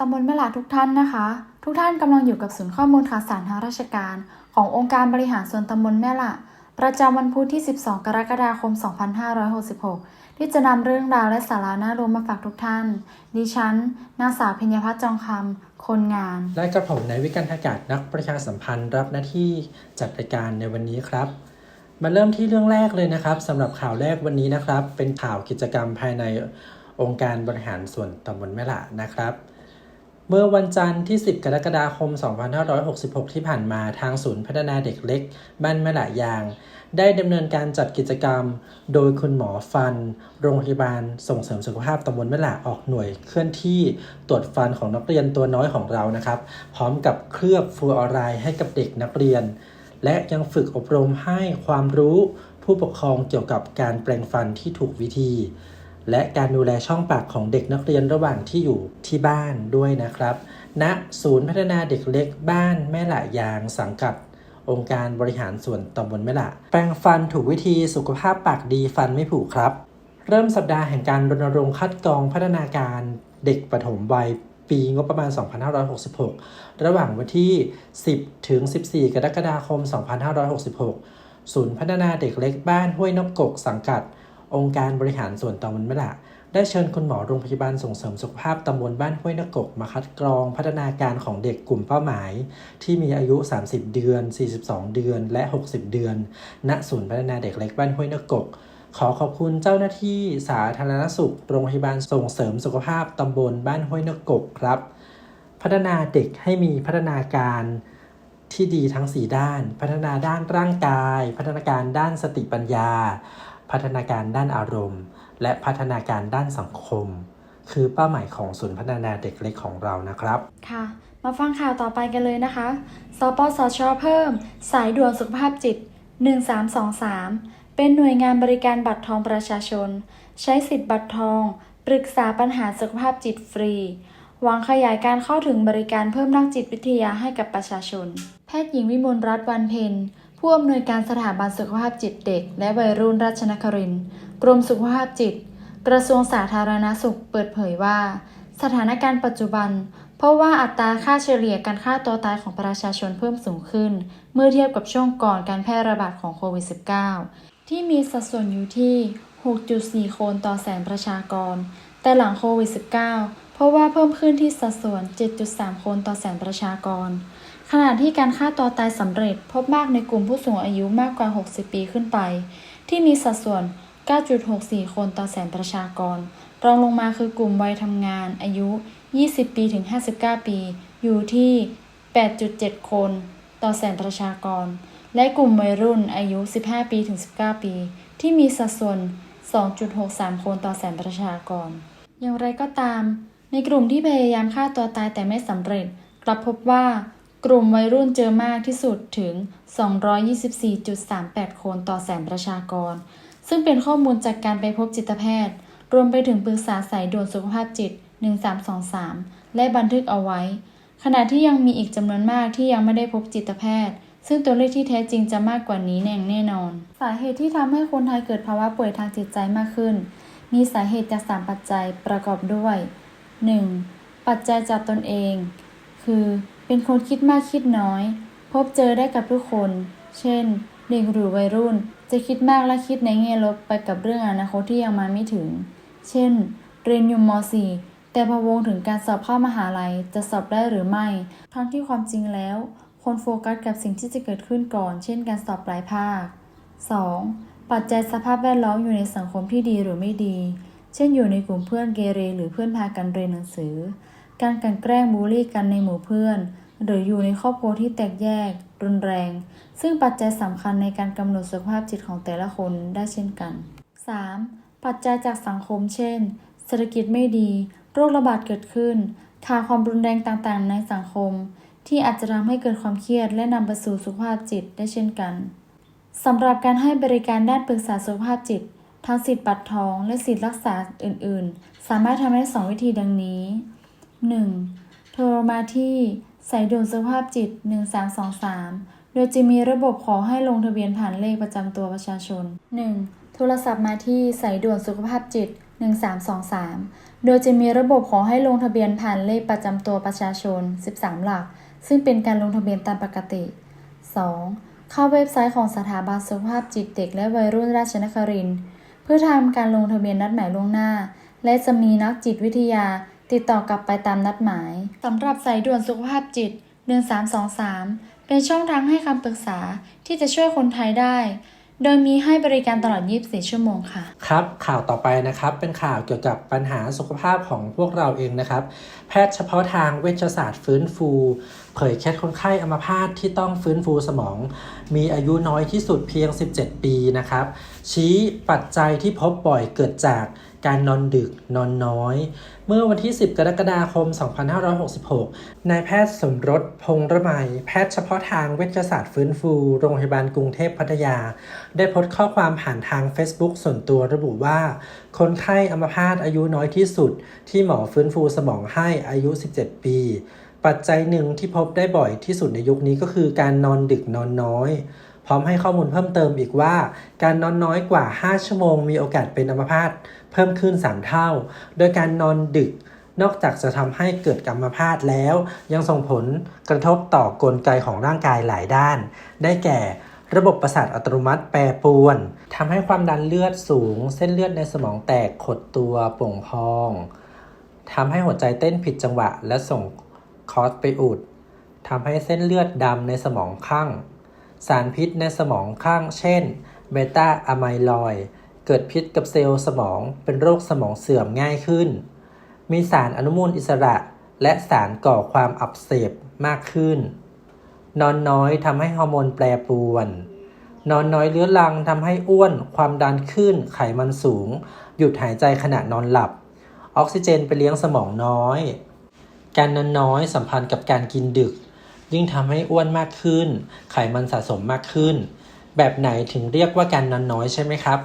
ตำบลแม่ลาทุกท่านนะคะ ทุกท่านกำลังอยู่กับศูนย์ข้อมูลข่าวสารทางราชการ ขององค์การบริหารส่วนตำบลแม่ละประจำวันพุธที่ 12 กรกฎาคม 2566 ที่จะนำเรื่องราวและสาระน่ารู้มาฝากทุกท่าน ดิฉัน นางสาวพิญญพัฒน์จองคำ คนงาน และกระผมนายวิกันทากาศนักประชาสัมพันธ์รับหน้าที่จัดรายการในวันนี้ครับ มาเริ่มที่เรื่องแรกเลยนะครับสำหรับข่าวแรกวันนี้นะครับ เป็นข่าวกิจกรรมภายในองค์การบริหารส่วนตำบลแม่ละนะครับ เมื่อวันจันทร์ที่ 10 กรกฎาคม 2566 ที่ผ่านมาทางศูนย์พัฒนาเด็กเล็ก บ้านแม่ละยาง ได้ดำเนินการจัดกิจกรรม โดยคุณหมอฟัน โรงพยาบาลส่งเสริมสุขภาพตำบลแม่ละออกหน่วยเคลื่อนที่ตรวจฟันของนักเรียนตัวน้อยของเรานะครับ พร้อมกับเคลือบฟูออไรด์ให้กับเด็กนักเรียน และยังฝึกอบรมให้ความรู้ผู้ปกครองเกี่ยวกับการแปรงฟันที่ถูกวิธี และการดูแลช่องปากของเด็กนักเรียนระหว่างที่อยู่ที่บ้านด้วยนะครับณศูนย์พัฒนาเด็กเล็กบ้านแม่ละยางสังกัด องค์การบริหารส่วนตำบลแม่ละ แปรงฟันถูกวิธีสุขภาพปากดีฟันไม่ผุครับ เริ่มสัปดาห์แห่งการรณรงค์คัดกรองพัฒนาการเด็กปฐมวัยปีงบประมาณ 2566 ระหว่างวันที่ 10 ถึง 14 กรกฎาคม 2566 ศูนย์พัฒนาเด็กเล็กบ้านห้วยนกกกสังกัด องค์การบริหารส่วนตำบลแม่ละได้เชิญคุณหมอโรงพยาบาลส่งเสริมสุขภาพตำบลบ้านห้วยนกกมาคัดกรองพัฒนาการของเด็กกลุ่มเป้าหมาย ที่มีอายุ 30 เดือน 42 เดือน และ 60 เดือน ณ ศูนย์พัฒนาเด็กเล็กบ้านห้วยนกกขอขอบคุณเจ้าหน้าที่สาธารณสุข โรงพยาบาลส่งเสริมสุขภาพตำบลบ้านห้วยนกกครับ พัฒนาเด็กให้มีพัฒนาการที่ดีทั้ง 4 ด้าน พัฒนาด้านร่างกาย พัฒนาการด้านสติปัญญา พัฒนาการด้านอารมณ์ และพัฒนาการด้านสังคม คือเป้าหมายของศูนย์พัฒนาเด็กเล็กของเรานะครับ ค่ะ มาฟังข่าวต่อไปกันเลยนะคะ สปสช เพิ่ม สายด่วนสุขภาพจิต 1323 เป็นหน่วยงานบริการบัตรทองประชาชน ใช้สิทธิ์บัตรทอง ปรึกษาปัญหาสุขภาพจิตฟรีหวังขยายการเข้าถึงบริการเพิ่มนักจิตวิทยาให้กับประชาชน แพทย์หญิงวิมลรัตน์วันเพ็ญ ผู้อำนวยการสถาบันสุขภาพจิตเด็ก และวัยรุ่นราชนครินทร์กรมสุขภาพจิต กระทรวงสาธารณสุขเปิดเผยว่า สถานการณ์ปัจจุบัน เพราะว่าอัตราค่าเฉลี่ยการฆ่าตัวตายของประชาชนเพิ่มสูงขึ้น เมื่อเทียบกับช่วงก่อนการแพร่ระบาดของโควิด -19 ที่มีสัดส่วนอยู่ที่ 6.4 คนต่อแสนประชากร แต่หลังโควิด -19 เพราะว่าเพิ่มขึ้นที่สัดส่วน 7.3 คนต่อแสนประชากร ขณะที่การฆ่าตัวตายสำเร็จพบมากในกลุ่มผู้สูงอายุมากกว่า 60 ปีขึ้นไป ที่มีสัดส่วน 9.64 คนต่อแสนประชากร รองลงมาคือกลุ่มวัยทำงานอายุ 20 ปีถึง 59 ปี อยู่ที่ 8.7 คนต่อแสนประชากร และกลุ่มวัยรุ่นอายุ 15 ปีถึง 19 ปี ที่มีสัดส่วน 2.63 คนต่อแสนประชากร อย่างไรก็ตาม ในกลุ่มที่พยายามฆ่าตัวตายแต่ไม่สำเร็จ กลับพบว่า กลุ่มวัยรุ่นเจอมากที่สุดถึง 224.38 คนต่อแสนประชากร ซึ่งเป็นข้อมูลจากการไปพบจิตแพทย์ รวมไปถึงปรึกษาสายด่วนสุขภาพจิต 1323 และบันทึกเอาไว้ ขณะที่ยังมีอีกจำนวนมากที่ยังไม่ได้พบจิตแพทย์ ซึ่งตัวเลขที่แท้จริงจะมากกว่านี้แน่แน่นอน สาเหตุที่ทำให้คนไทยเกิดภาวะป่วยทางจิตใจมากขึ้น มีสาเหตุจากสามปัจจัยประกอบด้วย 1. ปัจจัยจากตนเอง คือ เป็นคนคิดมากคิดน้อย พบเจอได้กับทุกคน เช่น เด็กหรือวัยรุ่น จะคิดมากและคิดในแง่ลบไปกับเรื่องอนาคตที่ยังมาไม่ถึง เช่น เรียนอยู่ม .4 แต่พะวงถึงการสอบเข้ามหาลัยจะสอบได้หรือไม่ ทั้งที่ความจริงแล้วคนโฟกัสกับสิ่งที่จะเกิดขึ้นก่อน เช่น การสอบปลายภาค 2. ปัจจัยสภาพแวดล้อมอยู่ในสังคมที่ดีหรือไม่ดี เช่นอยู่ในกลุ่มเพื่อนเกเรหรือเพื่อนพากันเรียนหนังสือ การกันแกล้งบูลลี่กันในหมู่เพื่อน หรืออยู่ในครอบครัวที่แตกแยก รุนแรง ซึ่งปัจจัยสำคัญในการกำหนดสุขภาพจิตของแต่ละคนได้เช่นกัน 3. ปัจจัยจากสังคม เช่น เศรษฐกิจไม่ดี โรคระบาดเกิดขึ้นข่าวความรุนแรงต่างๆ ในสังคม ที่อาจจะทำให้เกิดความเครียด และนำไปสู่สุขภาพจิตได้เช่นกันสำหรับการให้บริการด้านปรึกษาสุขภาพจิตทั้งสิทธิ์บัตรทองและสิทธิ์รักษาอื่น ๆ สามารถทำได้สองวิธีดังนี้ 1. โทรมาที่สายด่วนสุขภาพจิต 1323 โดยจะมีระบบขอให้ลงทะเบียนผ่านเลขประจำตัวประชาชน 1. โทรศัพท์มาที่สายด่วนสุขภาพจิต 1323 โดยจะมีระบบขอให้ลงทะเบียนผ่านเลขประจำตัวประชาชน 13 หลัก ซึ่งเป็นการลงทะเบียนตามปกติ 2. เข้าเว็บไซต์ของสถาบันสุขภาพจิตเด็กและวัยรุ่นราชนครินทร์เพื่อทำการลงทะเบียนนัดหมายล่วงหน้า และจะมีนักจิตวิทยา ติดต่อกลับไปตามนัดหมายสำหรับสายด่วนสุขภาพจิต 1323 เป็นช่องทางให้คำปรึกษาที่จะช่วยคนไทยได้ โดยมีให้บริการตลอด 24 ชั่วโมงค่ะ ครับ ข่าวต่อไปนะครับ เป็นข่าวเกี่ยวกับปัญหาสุขภาพของพวกเราเองนะครับ แพทย์เฉพาะทางเวชศาสตร์ฟื้นฟู เผยเคสคนไข้อัมพาตที่ต้องฟื้นฟูสมอง มีอายุน้อยที่สุดเพียง 17 ปีนะครับ ชี้ปัจจัยที่พบบ่อยเกิดจากการนอนดึกนอนน้อย เมื่อวันที่ 10 กรกฎาคม 2566 นายแพทย์สมรสพงษ์ระไมแพทย์เฉพาะทางเวชศาสตร์ฟื้นฟู โรงพยาบาลกรุงเทพพัทยา ได้โพสต์ข้อความผ่านทาง Facebook ส่วนตัวระบุว่า คนไข้อัมพาตอายุน้อยที่สุด ที่หมอฟื้นฟูสมองให้อายุ 17 ปี ปัจจัยหนึ่งที่พบได้บ่อยที่สุดในยุคนี้ก็คือการนอนดึกนอนน้อย พร้อมให้ข้อมูลเพิ่มเติมอีกว่า การนอนน้อยกว่า 5 ชั่วโมงมีโอกาสเป็นอัมพาตเพิ่มขึ้น 3 เท่า โดยการนอนดึกนอกจากจะทำให้เกิดอัมพาตแล้ว ยังส่งผลกระทบต่อกลไกของร่างกายหลายด้าน ได้แก่ระบบประสาทอัตโนมัติแปรปรวนทำให้ความดันเลือดสูง เส้นเลือดในสมองแตกขดตัวโป่งพองทำให้หัวใจเต้นผิดจังหวะและส่ง คอสไปอุดทำให้เส้นเลือดดำในสมองข้าง สารพิษในสมองข้าง เช่นเบต้าอะไมลอย์เกิดพิษกับเซลล์สมองเป็นโรคสมองเสื่อมง่ายขึ้น มีสารอนุมูลอิสระและสารก่อความอักเสบมากขึ้น นอนน้อยทำให้ฮอร์โมนแปรปรวน นอนน้อยเรื้อรังทำให้อ้วน ความดันขึ้น ไขมันสูง หยุดหายใจขณะนอนหลับ ออกซิเจนไปเลี้ยงสมองน้อย การนอนน้อยสัมพันธ์กับการกินดึก ยิ่งทำให้อ้วนมากขึ้น ไขมันสะสมมากขึ้น แบบไหนถึงเรียกว่าการนอนน้อยใช่ไหมครับ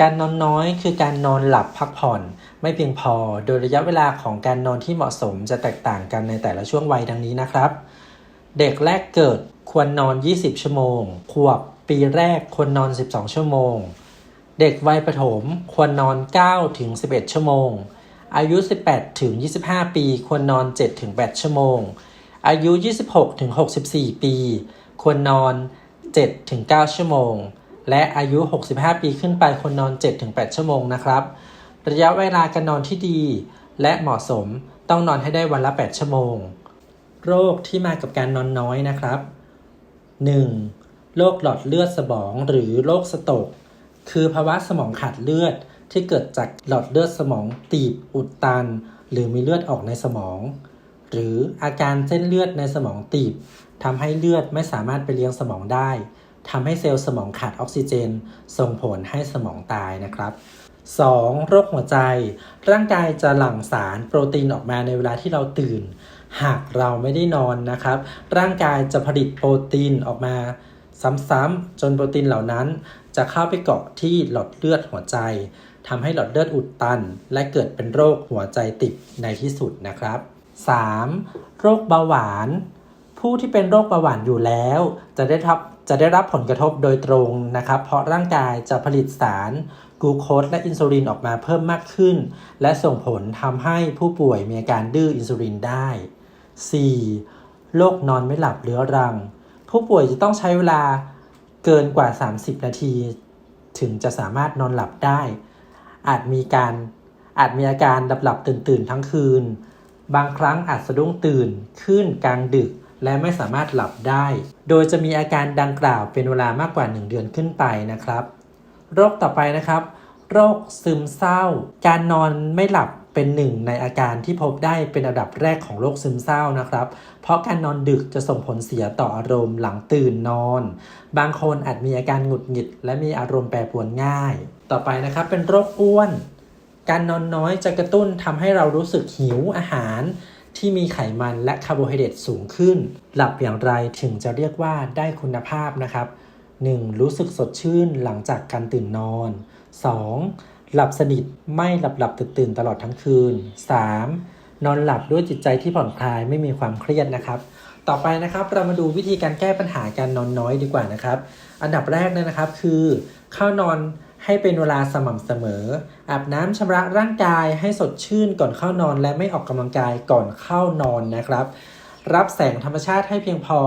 การนอนน้อยคือการนอนหลับพักผ่อน ไม่เพียงพอ โดยระยะเวลาของการนอนที่เหมาะสมจะแตกต่างกันในแต่ละช่วงวัยดังนี้นะครับ เด็กแรกเกิดควรนอน 20 ชั่วโมง ขวบปีแรกควรนอน 12 ชั่วโมง เด็กวัยประถมควรนอน 9 ถึง 11 ชั่วโมง อายุ 18 ถึง 25 ปี ควรนอน 7 ถึง 8 ชั่วโมง อายุ 26 ถึง 64 ปี ควรนอน 7 ถึง 9 ชั่วโมง และอายุ 65 ปีขึ้นไป ควรนอน 7 ถึง 8 ชั่วโมงนะครับ ระยะเวลาการนอนที่ดี และเหมาะสมต้องนอนให้ได้วันละ 8 ชั่วโมง โรคที่มากับการนอนน้อยนะครับ 1. โรคหลอดเลือดสมองหรือโรคสโตกคือภาวะสมองขาดเลือด ที่เกิดจากหลอดเลือดสมองตีบอุดตัน หรือมีเลือดออกในสมอง หรืออาการเส้นเลือดในสมองตีบทำให้เลือดไม่สามารถไปเลี้ยงสมองได้ทำให้เซลล์สมองขาดออกซิเจน ส่งผลให้สมองตายนะครับ 2. โรคหัวใจ ร่างกายจะหลั่งสารโปรตีนออกมาในเวลาที่เราตื่น หากเราไม่ได้นอนนะครับ ร่างกายจะผลิตโปรตีนออกมาซ้ำๆจนโปรตีนเหล่านั้น จะเข้าไปเกาะที่หลอดเลือดหัวใจ ทำให้หลอดเลือดอุดตัน และเกิดเป็นโรคหัวใจติดในที่สุดนะครับ 3. โรคเบาหวาน ผู้ที่เป็นโรคเบาหวานอยู่แล้ว จะได้รับจะได้รับผลกระทบโดยตรงนะครับ เพราะร่างกายจะผลิตสารกูโคสและอินซูลินออกมาเพิ่มมากขึ้น และส่งผลทำให้ผู้ป่วยมีอาการดื้ออินซูลินได้ 4. โรคนอนไม่หลับเรื้อรัง ผู้ป่วยจะต้องใช้เวลาเกินกว่า 30 นาที ถึงจะสามารถนอนหลับได้ อาจมีการอาจมีอาการหลับหลับตื่นตื่นๆ ทั้งคืน บางครั้งอาจสะดุ้งตื่นขึ้นกลางดึกและไม่สามารถหลับได้ โดยจะมีอาการดังกล่าวเป็นเวลามากกว่า 1 เดือนขึ้นไปนะครับ โรคต่อไปนะครับ โรคซึมเศร้า การนอนไม่หลับ เป็นหนึ่งในอาการที่พบได้เป็นอันดับแรกของโรคซึมเศร้านะครับ เพราะการนอนดึกจะส่งผลเสียต่ออารมณ์หลังตื่นนอน บางคนอาจมีอาการหงุดหงิด และมีอารมณ์แปรปรวนง่าย ต่อไปนะครับเป็นโรคอ้วน การนอนน้อยจะกระตุ้นทำให้เรารู้สึกหิวอาหารที่มีไขมันและคาร์โบไฮเดรตสูงขึ้น หลับอย่างไรถึงจะเรียกว่าได้คุณภาพนะครับ 1. รู้สึกสดชื่นหลังจากการตื่นนอน 2. หลับสนิทไม่หลับหลับตื่นตื่นตลอดทั้งคืน 3. นอนหลับด้วยจิตใจที่ผ่อนคลายไม่มีความเครียดนะครับ ต่อไปนะครับเรามาดูวิธีการแก้ปัญหาการนอนน้อยดีกว่านะครับ อันดับแรกเนี่ยนะครับคือเข้านอนให้เป็นเวลาสม่ำเสมอ อาบน้ำชำระร่างกายให้สดชื่นก่อนเข้านอน และไม่ออกกำลังกายก่อนเข้านอนนะครับ รับแสงธรรมชาติให้เพียงพอ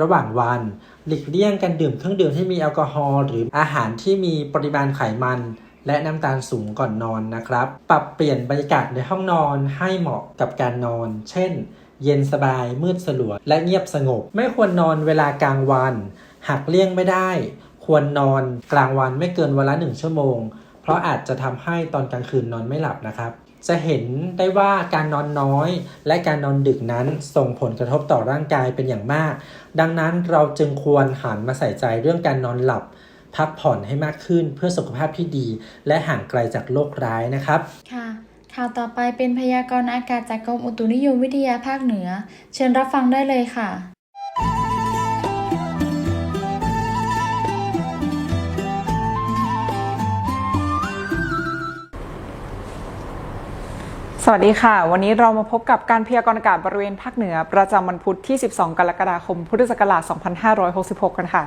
ระหว่างวัน หลีกเลี่ยงการดื่มเครื่องดื่มที่มีแอลกอฮอล์หรืออาหารที่มีปริมาณไขมัน และน้ำตาลสูงก่อนนอนนะครับ ปรับเปลี่ยนบรรยากาศในห้องนอนให้เหมาะกับการนอน เช่น เย็นสบายมืดสลัวและเงียบสงบ ไม่ควรนอนเวลากลางวัน หากเลี่ยงไม่ได้ ควรนอนกลางวันไม่เกินวันละหนึ่งชั่วโมง เพราะอาจจะทำให้ตอนกลางคืนนอนไม่หลับนะครับจะเห็นได้ว่าการนอนน้อยและการนอนดึกนั้นส่งผลกระทบต่อร่างกายเป็นอย่างมาก ดังนั้นเราจึงควรหันมาใส่ใจเรื่องการนอนหลับ พักผ่อนให้มากขึ้นเพื่อสุขภาพที่ดี และห่างไกลจากโรคร้ายนะครับ ค่ะ ข่าวต่อไปเป็นพยากรณ์อากาศจากกรมอุตุนิยมวิทยาภาคเหนือ เชิญรับฟังได้เลยค่ะ สวัสดีค่ะ วันนี้เรามาพบกับการพยากรณ์อากาศบริเวณภาคเหนือ ประจำวันพุธที่ 12 กรกฎาคม พุทธศักราช 2566 กันค่ะ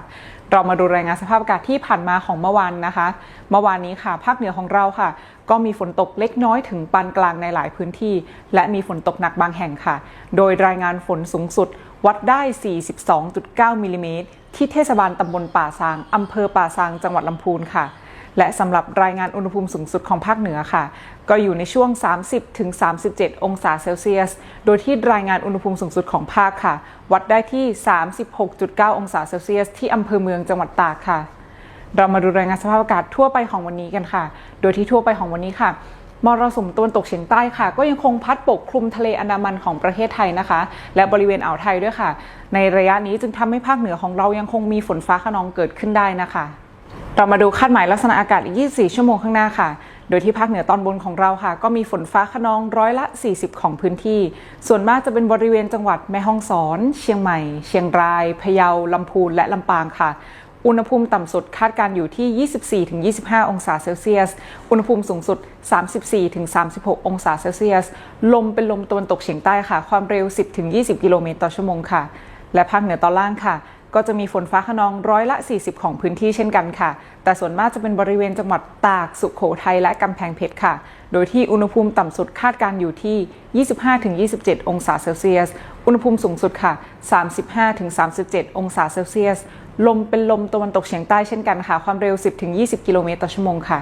เรามาดูรายงานสภาพอากาศที่ผ่านมาของเมื่อวานนะคะ เมื่อวานนี้ค่ะ ภาคเหนือของเราค่ะ ก็มีฝนตกเล็กน้อยถึงปานกลางในหลายพื้นที่ และมีฝนตกหนักบางแห่งค่ะ โดยรายงานฝนสูงสุดวัดได้ 42.9 มิลลิเมตรที่เทศบาลตำบลป่าซางอำเภอป่าซาง จังหวัดลำพูนค่ะ และสำหรับรายงานอุณหภูมิสูงสุดของภาคเหนือค่ะ ก็อยู่ในช่วง 30-37 องศาเซลเซียส โดยที่รายงานอุณหภูมิสูงสุดของภาคค่ะ วัดได้ที่ 36.9 องศาเซลเซียส ที่อำเภอเมืองจังหวัดตากค่ะ เรามาดูรายงานสภาพอากาศทั่วไปของวันนี้กันค่ะ โดยที่ทั่วไปของวันนี้ค่ะมรสุมตะวันตกเฉียงใต้ค่ะ ก็ยังคงพัดปกคลุมทะเลอันดามันของประเทศไทยนะคะ และบริเวณอ่าวไทยด้วยค่ะ ในระยะนี้จึงทำให้ภาคเหนือของเรายังคงมีฝนฟ้าขนองเกิดขึ้นได้นะคะ เรามาดูคาดหมายลักษณะอากาศอีก 24 ชั่วโมงข้างหน้าค่ะ โดยที่ภาคเหนือตอนบนของเราค่ะ ก็มีฝนฟ้าขนองร้อยละ 40 ของพื้นที่ ส่วนมากจะเป็นบริเวณจังหวัดแม่ฮ่องสอน เชียงใหม่ เชียงราย พะเยา ลำพูน และลำปางค่ะ อุณหภูมิต่ำสุดคาดการอยู่ที่ 24-25 องศาเซลเซียส อุณหภูมิสูงสุด 34-36 องศาเซลเซียส ลมเป็นลมตะวันตกเฉียงใต้ค่ะ ความเร็ว 10-20 กิโลเมตรต่อชั่วโมงค่ะ และภาคเหนือตอนล่างค่ะ ก็จะมีฝนฟ้าขนองร้อยละ 40 ของพื้นที่เช่นกันค่ะ แต่ส่วนมากจะเป็นบริเวณจังหวัดตาก สุขโขทัยและกำแพงเพชรค่ะ โดยที่อุณหภูมิต่ำสุดคาดการอยู่ที่ 25-27 องศาเซลเซียส อุณหภูมิสูงสุดค่ะ 35-37 องศาเซลเซียส ลมเป็นลมตะวันตกเฉียงใต้เช่นกันค่ะ ความเร็ว 10-20 กิโลเมตรต่อชั่วโมงค่ะ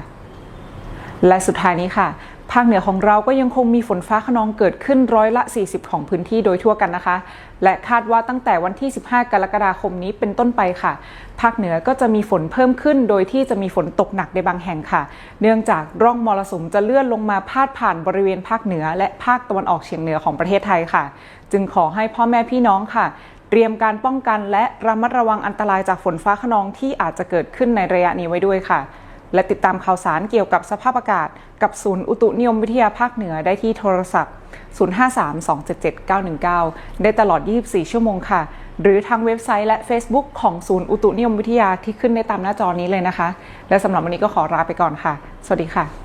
และสุดท้ายนี้ค่ะ ภาคเหนือของเราก็ยังคงมีฝนฟ้าขนองเกิดขึ้นร้อยละ 40 ของพื้นที่โดยทั่วกันนะคะ และคาดว่าตั้งแต่วันที่ 15 กรกฎาคมนี้เป็นต้นไปค่ะ ภาคเหนือก็จะมีฝนเพิ่มขึ้น โดยที่จะมีฝนตกหนักในบางแห่งค่ะ เนื่องจากร่องมรสุมจะเลื่อนลงมาพาดผ่านบริเวณภาคเหนือ และภาคตะวันออกเฉียงเหนือของประเทศไทยค่ะ จึงขอให้พ่อแม่พี่น้องค่ะเตรียมการป้องกันและระมัดระวังอันตรายจากฝนฟ้าขนองที่อาจจะเกิดขึ้นในระยะนี้ไว้ด้วยค่ะ และติดตามข่าวสารเกี่ยวกับสภาพอากาศ กับศูนย์อุตุนิยมวิทยาภาคเหนือได้ที่โทรศัพท์ 053277919 ได้ตลอด 24 ชั่วโมงค่ะ หรือทางเว็บไซต์และ Facebook ของศูนย์อุตุนิยมวิทยาที่ขึ้นได้ตามหน้าจอนี้เลยนะคะ และสำหรับวันนี้ก็ขอลาไปก่อนค่ะ สวัสดีค่ะ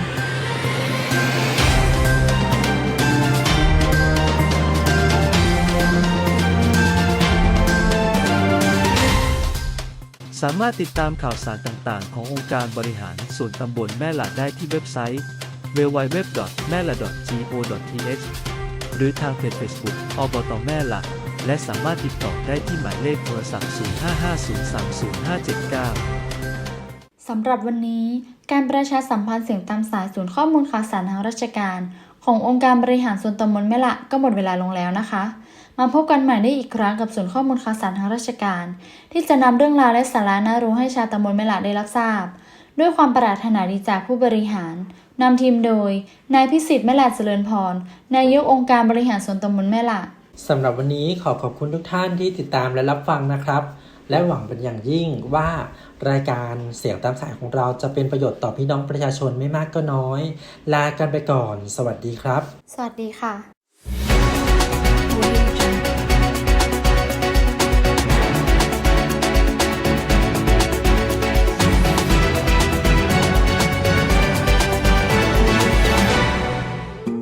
สามารถติดตามข่าวสารต่างๆ ขององค์การบริหารส่วนตำบลแม่หละได้ที่เว็บไซต์ www.mela.go.th หรือทางเพจ Facebook อบตแม่หละและสามารถติดต่อได้ที่หมายเลขโทรศัพท์ 0550305579 สำหรับวันนี้ การประชาสัมพันธ์เสียงตามสายศูนย์ข้อมูลข่าวสารทางราชการ ขององค์การบริหารส่วนตำบลแม่ละก็หมดเวลาลงแล้วนะคะ มาพบกันใหม่ได้อีกครั้งกับศูนย์ข้อมูลข่าวสารทางราชการ ที่จะนำเรื่องราวและสาระน่ารู้ให้ชาวตำบลแม่ละได้รับทราบ ด้วยความปรารถนาดีจากผู้บริหารนำทีมโดย นายพิสิทธิ์แม่ละเจริญพรนายกองค์การบริหารส่วนตำบลแม่ละสำหรับวันนี้ขอขอบคุณทุกท่านที่ติดตามและรับฟังนะครับ และหวังเป็นอย่างยิ่งว่ารายการเสียงตามสายของเราจะเป็นประโยชน์ต่อพี่น้องประชาชนไม่มากก็น้อย ลากันไปก่อน สวัสดีครับ สวัสดีค่ะ